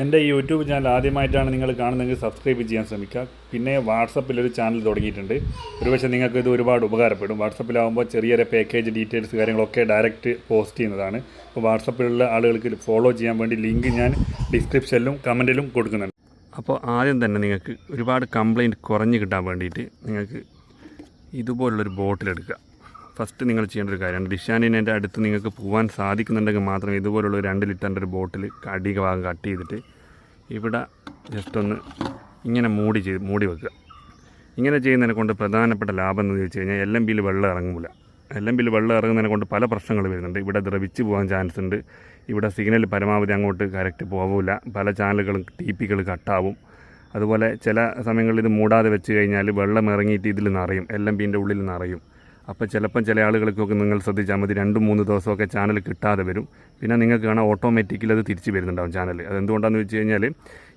എന്റെ ഈ YouTube channel ആദ്യമായിട്ടാണ് നിങ്ങൾ കാണുന്നതെങ്കിൽ സബ്സ്ക്രൈബ് ചെയ്യാൻ ശ്രമിക്കുക. പിന്നെ വാട്സപ്പിൽ ഒരു ചാനൽ തുടങ്ങിയിട്ടുണ്ട്. ഒരുപക്ഷെ നിങ്ങൾക്ക് ഇത് ഒരുപാട് ഉപകാരപ്പെടും. വാട്സപ്പിലാവുമ്പോൾ ചെറിയൊരു ചെറിയ പാക്കേജ് ഡീറ്റെയിൽസ് കാര്യങ്ങളൊക്കെ ഡയറക്റ്റ് പോസ്റ്റ് ചെയ്യുന്നതാണ്. അപ്പോൾ വാട്സപ്പിലുള്ള ആളുകൾക്ക് ഫോളോ ചെയ്യാൻ വേണ്ടി ലിങ്ക് ഞാൻ ഡിസ്ക്രിപ്ഷനിലും കമന്റിലും കൊടുക്കുന്നുണ്ട്. അപ്പോൾ ആദ്യം തന്നെ നിങ്ങൾക്ക് ഒരുപാട് കംപ്ലൈന്റ് കുറഞ്ഞ് കിട്ടാൻ വേണ്ടിയിട്ട് നിങ്ങൾക്ക് ഇതുപോലുള്ളൊരു ബോട്ടിലെടുക്കുക ഫസ്റ്റ് നിങ്ങൾ ചെയ്യേണ്ട ഒരു കാര്യമാണ്. ഡിഷാനിന്റെ അടുത്ത് നിങ്ങൾക്ക് പോകാൻ സാധിക്കുന്നുണ്ടെങ്കിൽ മാത്രം ഇതുപോലുള്ള രണ്ട് ലിറ്ററിന്റെ ഒരു ബോട്ടിൽ അടിക ഭാഗം കട്ട് ചെയ്തിട്ട് ഇവിടെ ജസ്റ്റ് ഒന്ന് ഇങ്ങനെ മൂടി ചെയ്ത് മൂടി വെക്കുക. ഇങ്ങനെ ചെയ്യുന്നതിനെ കൊണ്ട് പ്രധാനപ്പെട്ട ലാഭം എന്ന് ചോദിച്ചു കഴിഞ്ഞാൽ എൽ എം വെള്ളം ഇറങ്ങൂല. എൽ എം വെള്ളം ഇറങ്ങുന്നതിനെ കൊണ്ട് പല പ്രശ്നങ്ങൾ വരുന്നുണ്ട്. ഇവിടെ ദ്രവിച്ച് പോകാൻ ചാൻസ് ഉണ്ട്. ഇവിടെ സിഗ്നൽ പരമാവധി അങ്ങോട്ട് കറക്റ്റ് പോകില്ല പല ചാനലുകളും ടി പികൾ കട്ടാവും അതുപോലെ ചില സമയങ്ങളിൽ ഇത് മൂടാതെ വെച്ച് കഴിഞ്ഞാൽ വെള്ളം ഇറങ്ങിയിട്ട് ഇതിൽ നിറയും. എൽ എം ബിന്റെ ഉള്ളിൽ നിറയും. അപ്പോൾ ചിലപ്പം ചില ആളുകൾക്കൊക്കെ നിങ്ങൾ ശ്രദ്ധിച്ചാൽ മതി. രണ്ട് മൂന്ന് ദിവസമൊക്കെ ചാനൽ കിട്ടാതെ വരും. പിന്നെ നിങ്ങൾക്ക് കാണാം ഓട്ടോമാറ്റിക്കലി അത് തിരിച്ച് വരുന്നുണ്ടാവും ചാനൽ അതെന്തുകൊണ്ടാണെന്ന് വെച്ച് കഴിഞ്ഞാൽ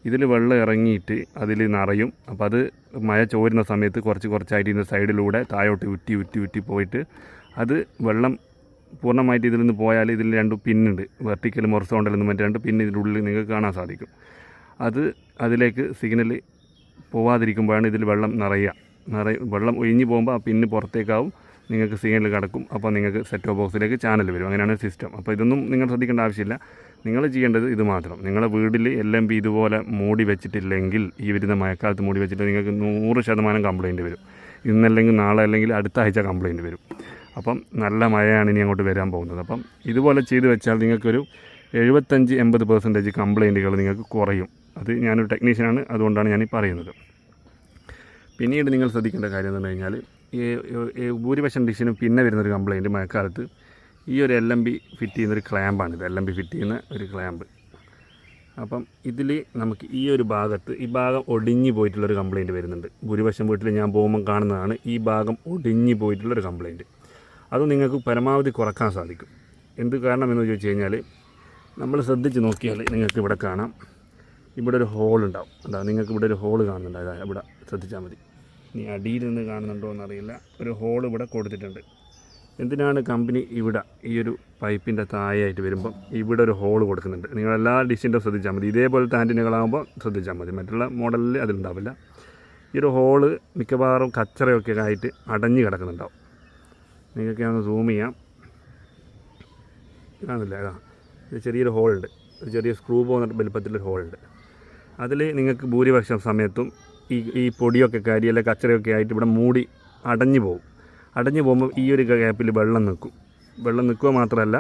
ഇതിൽ വെള്ളം ഇറങ്ങിയിട്ട് അതിൽ നിറയും. അപ്പോൾ അത് മഴ ചോരുന്ന സമയത്ത് കുറച്ച് കുറച്ചായിട്ട് ഇതിന്റെ സൈഡിലൂടെ താഴോട്ട് ഉറ്റി ഉറ്റി ഉറ്റി പോയിട്ട് അത് വെള്ളം പൂർണമായിട്ട് ഇതിൽ നിന്ന് പോയാൽ ഇതിൽ രണ്ട് പിന്നുണ്ട്. വെർട്ടിക്കൽ മൊറസോണ്ടൽ എന്ന് മറ്റേ രണ്ട് പിന്ന് ഇതിന്റെ ഉള്ളിൽ നിങ്ങൾക്ക് കാണാൻ സാധിക്കും. അത് അതിലേക്ക് സിഗ്നൽ പോവാതിരിക്കുമ്പോഴാണ് ഇതിൽ വെള്ളം നിറയുക. നിറ വെള്ളം ഒഴിഞ്ഞു പോകുമ്പോൾ ആ പിന്ന് പുറത്തേക്കാവും. നിങ്ങൾക്ക് സിഗ്നൽ കിടക്കും. അപ്പോൾ നിങ്ങൾക്ക് സെറ്റ് ബോക്സിലേക്ക് ചാനൽ വരും. അങ്ങനെയാണ് സിസ്റ്റം അപ്പോൾ ഇതൊന്നും നിങ്ങൾ ശ്രദ്ധിക്കേണ്ട ആവശ്യമില്ല. നിങ്ങൾ ചെയ്യേണ്ടത് ഇത് മാത്രം. നിങ്ങളുടെ വീട്ടിൽ എല്ലാം ബി ഇതുപോലെ മൂടി വെച്ചിട്ടില്ലെങ്കിൽ ഈ വരുന്ന മഴക്കാലത്ത് മൂടി വെച്ചിട്ട് നിങ്ങൾക്ക് നൂറ് ശതമാനം കംപ്ലയിന്റ് വരും. ഇന്നല്ലെങ്കിൽ നാളെ അല്ലെങ്കിൽ അടുത്ത ആഴ്ച കംപ്ലയിന്റ് വരും. അപ്പം നല്ല മഴയാണ് ഇനി അങ്ങോട്ട് വരാൻ പോകുന്നത്. അപ്പം ഇതുപോലെ ചെയ്ത് വെച്ചാൽ നിങ്ങൾക്കൊരു എഴുപത്തഞ്ച് എൺപത് പെർസെന്റേജ് കംപ്ലയിന്റുകൾ നിങ്ങൾക്ക് കുറയും. അത് ഞാനൊരു ടെക്നീഷ്യനാണ് അതുകൊണ്ടാണ് ഞാൻ പറയുന്നത്. പിന്നീട് നിങ്ങൾ ശ്രദ്ധിക്കേണ്ട കാര്യം എന്ന് പറഞ്ഞു കഴിഞ്ഞാൽ ഭൂരിപക്ഷം ഡിഷിനും പിന്നെ വരുന്നൊരു കംപ്ലയിന്റ് മഴക്കാലത്ത്. ഈ ഒരു എൽ എം ബി ഫിറ്റ് ചെയ്യുന്നൊരു ക്ലാമ്പാണ് ഇത് എൽ എം ബി ഫിറ്റ് ചെയ്യുന്ന ഒരു ക്ലാമ്പ് അപ്പം ഇതിൽ നമുക്ക് ഈ ഒരു ഭാഗത്ത് ഈ ഭാഗം ഒടിഞ്ഞു പോയിട്ടുള്ളൊരു കംപ്ലയിന്റ് വരുന്നുണ്ട്. ഭൂരിപക്ഷം വീട്ടിൽ ഞാൻ പോകുമ്പോൾ കാണുന്നതാണ് ഈ ഭാഗം ഒടിഞ്ഞു പോയിട്ടുള്ളൊരു കംപ്ലയിന്റ് അത് നിങ്ങൾക്ക് പരമാവധി കുറയ്ക്കാൻ സാധിക്കും. എന്ത് കാരണം എന്ന് ചോദിച്ചു കഴിഞ്ഞാൽ നമ്മൾ ശ്രദ്ധിച്ച് നോക്കിയാൽ നിങ്ങൾക്ക് ഇവിടെ കാണാം. ഇവിടെ ഒരു ഹോൾ ഉണ്ടാവും. അതാ നിങ്ങൾക്ക് ഇവിടെ ഒരു ഹോൾ കാണുന്നുണ്ട്. അതാ ഇവിടെ ശ്രദ്ധിച്ചാൽ മതി. ഇനി അടിയിൽ നിന്ന് കാണുന്നുണ്ടോ എന്നറിയില്ല. ഒരു ഹോൾ ഇവിടെ കൊടുത്തിട്ടുണ്ട്. എന്തിനാണ് കമ്പനി ഇവിടെ ഈ ഒരു പൈപ്പിന്റെ താഴെയായിട്ട് വരുമ്പം ഇവിടെ ഒരു ഹോൾ കൊടുക്കുന്നുണ്ട്? നിങ്ങൾ എല്ലാ ഡിഷിന്റെ ശ്രദ്ധിച്ചാൽ മതി. ഇതേപോലത്തെ ആന്റിനകളാകുമ്പോൾ ശ്രദ്ധിച്ചാൽ മതി. മറ്റുള്ള മോഡലിൽ അതിലുണ്ടാവില്ല. ഈ ഒരു ഹോൾ മിക്കവാറും കച്ചറയൊക്കെ ആയിട്ട് അടഞ്ഞു കിടക്കുന്നുണ്ടാവും. നിങ്ങൾക്ക് ഞാൻ സൂം ചെയ്യാം. കാണില്ല അതാ ഇത് ചെറിയൊരു ഹോളുണ്ട് ഒരു ചെറിയ സ്ക്രൂ പോകുന്ന വലുപ്പത്തിലൊരു ഹോളുണ്ട് അതിൽ നിങ്ങൾക്ക് ഭൂരിപക്ഷം സമയത്തും ഈ ഈ പൊടിയൊക്കെ കാരി അല്ലെ കച്ചറയൊക്കെ ആയിട്ട് ഇവിടെ മൂടി അടഞ്ഞു പോകും. അടഞ്ഞു പോകുമ്പോൾ ഈ ഒരു ഗ്യാപ്പിൽ വെള്ളം നിൽക്കും. വെള്ളം നിൽക്കുക മാത്രമല്ല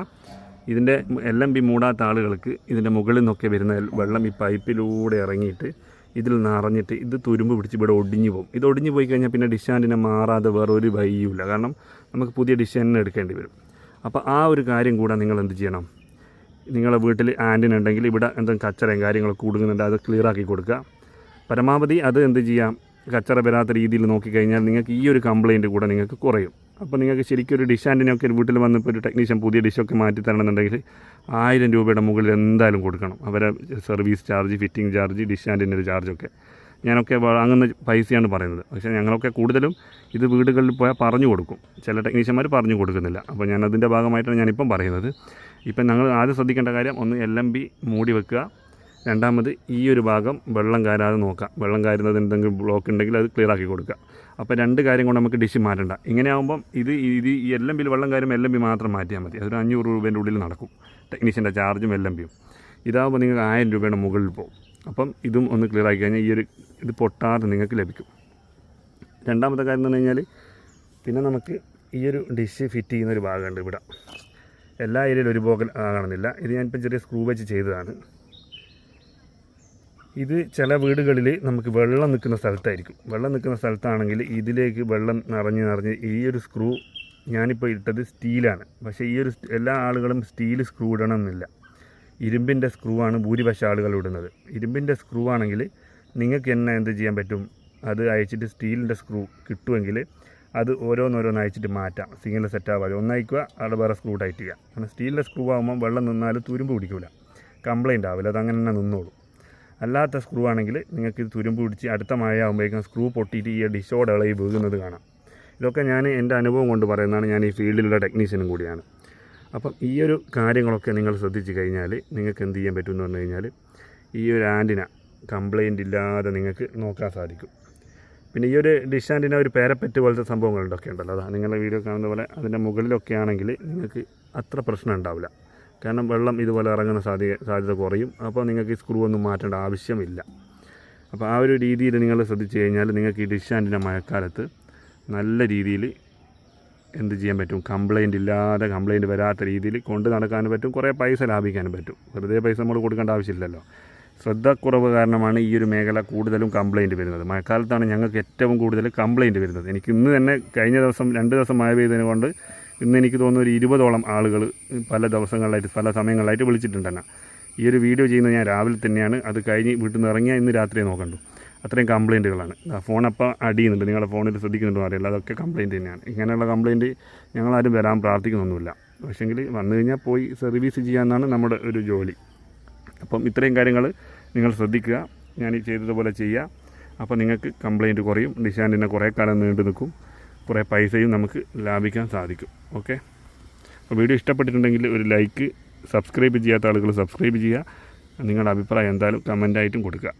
ഇതിന്റെ എൽ എം ബി മൂടാത്ത ആളുകൾക്ക് ഇതിന്റെ മുകളിൽ നിന്നൊക്കെ വരുന്ന വെള്ളം ഈ പൈപ്പിലൂടെ ഇറങ്ങിയിട്ട് ഇതിൽ നിറഞ്ഞിട്ട് ഇത് തുരുമ്പ് പിടിച്ച് ഇവിടെ ഒടിഞ്ഞു പോകും. ഇത് ഒടിഞ്ഞു പോയി കഴിഞ്ഞാൽ പിന്നെ ഡിഷാന്റിനെ മാറാതെ വേറെ ഒരു വഴിയുമില്ല. കാരണം നമുക്ക് പുതിയ ഡിഷ് തന്നെ എടുക്കേണ്ടി വരും. അപ്പോൾ ആ ഒരു കാര്യം കൂടെ നിങ്ങൾ എന്ത് ചെയ്യണം? നിങ്ങളെ വീട്ടിൽ ആന്റിനുണ്ടെങ്കിൽ ഇവിടെ എന്തെങ്കിലും കച്ചറയും കാര്യങ്ങളൊക്കെ കൂടുന്നുണ്ട്. അത് ക്ലിയർ ആക്കി കൊടുക്കുക. പരമാവധി അത് എന്ത് ചെയ്യാം? കച്ചറ വരാത്ത രീതിയിൽ നോക്കിക്കഴിഞ്ഞാൽ നിങ്ങൾക്ക് ഈ ഒരു കംപ്ലയിന്റ് കൂടെ നിങ്ങൾക്ക് കുറയും. അപ്പോൾ നിങ്ങൾക്ക് ശരിക്കും ഒരു ഡിഷ് ആന്റിനൊക്കെ വീട്ടിൽ വന്നിപ്പോൾ ഒരു ടെക്നീഷ്യൻ പുതിയ ഡിഷൊക്കെ മാറ്റി തരണമെന്നുണ്ടെങ്കിൽ ആയിരം രൂപയുടെ മുകളിൽ എന്തായാലും കൊടുക്കണം. അവരെ service charge fitting charge dish ആന്റിന്റെ ചാർജൊക്കെ ഞാനൊക്കെ വാങ്ങുന്ന പൈസയാണ് പറയുന്നത്. പക്ഷേ ഞങ്ങളൊക്കെ കൂടുതലും ഇത് വീടുകളിൽ പോയാൽ പറഞ്ഞു കൊടുക്കും. ചില ടെക്നീഷ്യന്മാർ പറഞ്ഞു കൊടുക്കുന്നില്ല. അപ്പോൾ ഞാൻ അതിന്റെ ഭാഗമായിട്ടാണ് ഞാനിപ്പം പറയുന്നത്. ഇപ്പം ഞങ്ങൾ ആദ്യം ശ്രദ്ധിക്കേണ്ട കാര്യം ഒന്ന് എൽ എം ബി മൂടി വെക്കുക. രണ്ടാമത് ഈ ഒരു ഭാഗം വെള്ളം കയറാതെ നോക്കാം. വെള്ളം കയറുന്നത് എന്തെങ്കിലും ബ്ലോക്ക് ഉണ്ടെങ്കിൽ അത് ക്ലിയർ ആക്കി കൊടുക്കുക. അപ്പോൾ രണ്ട് കാര്യം കൊണ്ട് നമുക്ക് ഡിഷ് മാറ്റണ്ട. ഇങ്ങനെയാകുമ്പം ഇത് ഇത് ഈ എൽ എം ബിയിൽ വെള്ളം കയറും എൽ ബി മാത്രം മാറ്റിയാൽ മതി. അതൊരു അഞ്ഞൂറ് രൂപേന്റെ ഉള്ളിൽ നടക്കും. ടെക്നീഷ്യന്റെ ചാർജും എൽ ബിയും ഇതാകുമ്പോൾ നിങ്ങൾക്ക് ആയിരം രൂപയുടെ മുകളിൽ പോകും. അപ്പം ഇതും ഒന്ന് ക്ലിയർ ആക്കി കഴിഞ്ഞാൽ ഈ ഒരു ഇത് പൊട്ടാതെ നിങ്ങൾക്ക് ലഭിക്കും. രണ്ടാമത്തെ കാര്യം എന്ന് പറഞ്ഞു കഴിഞ്ഞാൽ പിന്നെ നമുക്ക് ഈ ഒരു ഡിഷ് ഫിറ്റ് ചെയ്യുന്ന ഒരു ഭാഗമുണ്ട് ഇവിടെ. എല്ലാ ഏരിയയിലും ഒരു പോകൽ ആകണമെന്നില്ല ഇത് ഞാനിപ്പോൾ ചെറിയ സ്ക്രൂ വെച്ച് ചെയ്തതാണ്. ഇത് ചില വീടുകളിൽ നമുക്ക് വെള്ളം നിൽക്കുന്ന സ്ഥലത്തായിരിക്കും. വെള്ളം നിൽക്കുന്ന സ്ഥലത്താണെങ്കിൽ ഇതിലേക്ക് വെള്ളം നിറഞ്ഞ് നിറഞ്ഞ് ഈ ഒരു സ്ക്രൂ ഞാനിപ്പോൾ ഇട്ടത് സ്റ്റീലാണ് പക്ഷേ ഈ ഒരു എല്ലാ ആളുകളും സ്റ്റീൽ സ്ക്രൂ ഇടണം എന്നില്ല ഇരുമ്പിന്റെ സ്ക്രൂ ആണ് ഭൂരിപക്ഷം ആളുകൾ ഇടുന്നത്. ഇരുമ്പിന്റെ സ്ക്രൂ ആണെങ്കിൽ നിങ്ങൾക്ക് എന്നെ എന്ത് ചെയ്യാൻ പറ്റും? അത് അയച്ചിട്ട് സ്റ്റീലിന്റെ സ്ക്രൂ കിട്ടുമെങ്കിൽ അത് ഓരോന്നോരോന്ന് അയച്ചിട്ട് മാറ്റാം. സിംഗിൾ സെറ്റ് ആവാതെ. ഒന്നയക്കുക അവിടെ വേറെ സ്ക്രൂ ടൈറ്റ് ചെയ്യുക. കാരണം സ്റ്റീലിന്റെ സ്ക്രൂ ആകുമ്പോൾ വെള്ളം നിന്നാൽ തുരുമ്പ് പിടിക്കില്ല കംപ്ലയിന്റ് ആവില്ല. അത് അങ്ങനെ തന്നെ നിന്നോളും. അല്ലാത്ത സ്ക്രൂ ആണെങ്കിൽ നിങ്ങൾക്ക് ഇത് തുരുമ്പ് പിടിച്ച് അടുത്ത മഴ ആകുമ്പോഴേക്കും സ്ക്രൂ പൊട്ടിയിട്ട് ഈ ഡിഷോട് ഇളകി വീഴുന്നത് കാണാം. ഇതൊക്കെ ഞാൻ എന്റെ അനുഭവം കൊണ്ട് പറയുന്നതാണ്. ഞാൻ ഈ ഫീൽഡിലുള്ള ടെക്നീഷ്യനും കൂടിയാണ്. അപ്പം ഈ ഒരു കാര്യങ്ങളൊക്കെ നിങ്ങൾ ശ്രദ്ധിച്ചു കഴിഞ്ഞാൽ നിങ്ങൾക്ക് എന്ത് ചെയ്യാൻ പറ്റുമെന്ന് പറഞ്ഞു കഴിഞ്ഞാൽ ഈ ഒരു ആന്റിന കംപ്ലൈന്റ് ഇല്ലാതെ നിങ്ങൾക്ക് നോക്കാൻ സാധിക്കും. പിന്നെ ഈ ഒരു ഡിഷ് ആന്റിന ഒരു പേരപ്പറ്റ് പോലത്തെ സംഭവങ്ങളുണ്ടൊക്കെ ഉണ്ടല്ലോ. അതാ നിങ്ങളുടെ വീഡിയോ കാണുന്ന പോലെ അതിന്റെ മുകളിലൊക്കെ ആണെങ്കിൽ നിങ്ങൾക്ക് അത്ര പ്രശ്നം ഉണ്ടാവില്ല. കാരണം വെള്ളം ഇതുപോലെ ഇറങ്ങുന്ന സാധ്യത സാധ്യത കുറയും. അപ്പോൾ നിങ്ങൾക്ക് ഈ സ്ക്രൂ ഒന്നും മാറ്റേണ്ട ആവശ്യമില്ല. അപ്പോൾ ആ ഒരു രീതിയിൽ നിങ്ങൾ ശ്രദ്ധിച്ചു കഴിഞ്ഞാൽ നിങ്ങൾക്ക് ഈ ഡിഷ് മഴക്കാലത്ത് നല്ല രീതിയിൽ എന്ത് ചെയ്യാൻ പറ്റും? കംപ്ലൈന്റ് ഇല്ലാതെ കംപ്ലൈന്റ് വരാത്ത രീതിയിൽ കൊണ്ട് നടക്കാനും പറ്റും. കുറേ പൈസ ലാഭിക്കാനും പറ്റും. വെറുതെ പൈസ നമ്മൾ കൊടുക്കേണ്ട ആവശ്യമില്ലല്ലോ. ശ്രദ്ധക്കുറവ് കാരണമാണ് ഈ ഒരു മേഖല കൂടുതലും കംപ്ലൈന്റ് വരുന്നത്. മഴക്കാലത്താണ് ഞങ്ങൾക്ക് ഏറ്റവും കൂടുതൽ കംപ്ലൈന്റ് വരുന്നത്. എനിക്ക് ഇന്ന് തന്നെ കഴിഞ്ഞ ദിവസം രണ്ട് ദിവസം മഴ പെയ്തതിനെ കൊണ്ട് ഇന്ന് എനിക്ക് തോന്നുന്നു ഒരു ഇരുപതോളം ആളുകൾ പല ദിവസങ്ങളിലായിട്ട് പല സമയങ്ങളിലായിട്ട് വിളിച്ചിട്ടുണ്ട് തന്നെ ഈ ഒരു വീഡിയോ ചെയ്യുന്നത് ഞാൻ രാവിലെ തന്നെയാണ്. അത് കഴിഞ്ഞ് വീട്ടിൽ നിന്ന് ഇറങ്ങിയാൽ ഇന്ന് രാത്രിയെ നോക്കണ്ടു. അത്രയും കംപ്ലൈന്റുകളാണ്. ഫോൺ അപ്പം അടിയുന്നുണ്ട്. നിങ്ങളുടെ ഫോണിൽ ശ്രദ്ധിക്കുന്നുണ്ടോ അറിയില്ല. അതൊക്കെ കംപ്ലൈന്റ് തന്നെയാണ്. ഇങ്ങനെയുള്ള കംപ്ലൈന്റ് ഞങ്ങളാരും വരാൻ പ്രാർത്ഥിക്കുന്നൊന്നുമില്ല. പക്ഷേങ്കിൽ വന്നു കഴിഞ്ഞാൽ പോയി സർവീസ് ചെയ്യാമെന്നാണ് നമ്മുടെ ഒരു ജോലി. അപ്പം ഇത്രയും കാര്യങ്ങൾ നിങ്ങൾ ശ്രദ്ധിക്കുക. ഞാൻ ഈ ചെയ്തതുപോലെ ചെയ്യുക അപ്പോൾ നിങ്ങൾക്ക് കംപ്ലൈന്റ് കുറയും. ഡിഷാന്റിനെ കുറേ കാലം നീണ്ടു നിൽക്കും കുറേ പൈസയും നമുക്ക് ലാഭിക്കാൻ സാധിക്കും. ഓക്കെ? അപ്പോൾ വീഡിയോ ഇഷ്ടപ്പെട്ടിട്ടുണ്ടെങ്കിൽ ഒരു ലൈക്ക് സബ്സ്ക്രൈബ് ചെയ്യാത്ത ആളുകൾ സബ്സ്ക്രൈബ് ചെയ്യുക. നിങ്ങളുടെ അഭിപ്രായം എന്തായാലും കമന്റായിട്ടും കൊടുക്കുക.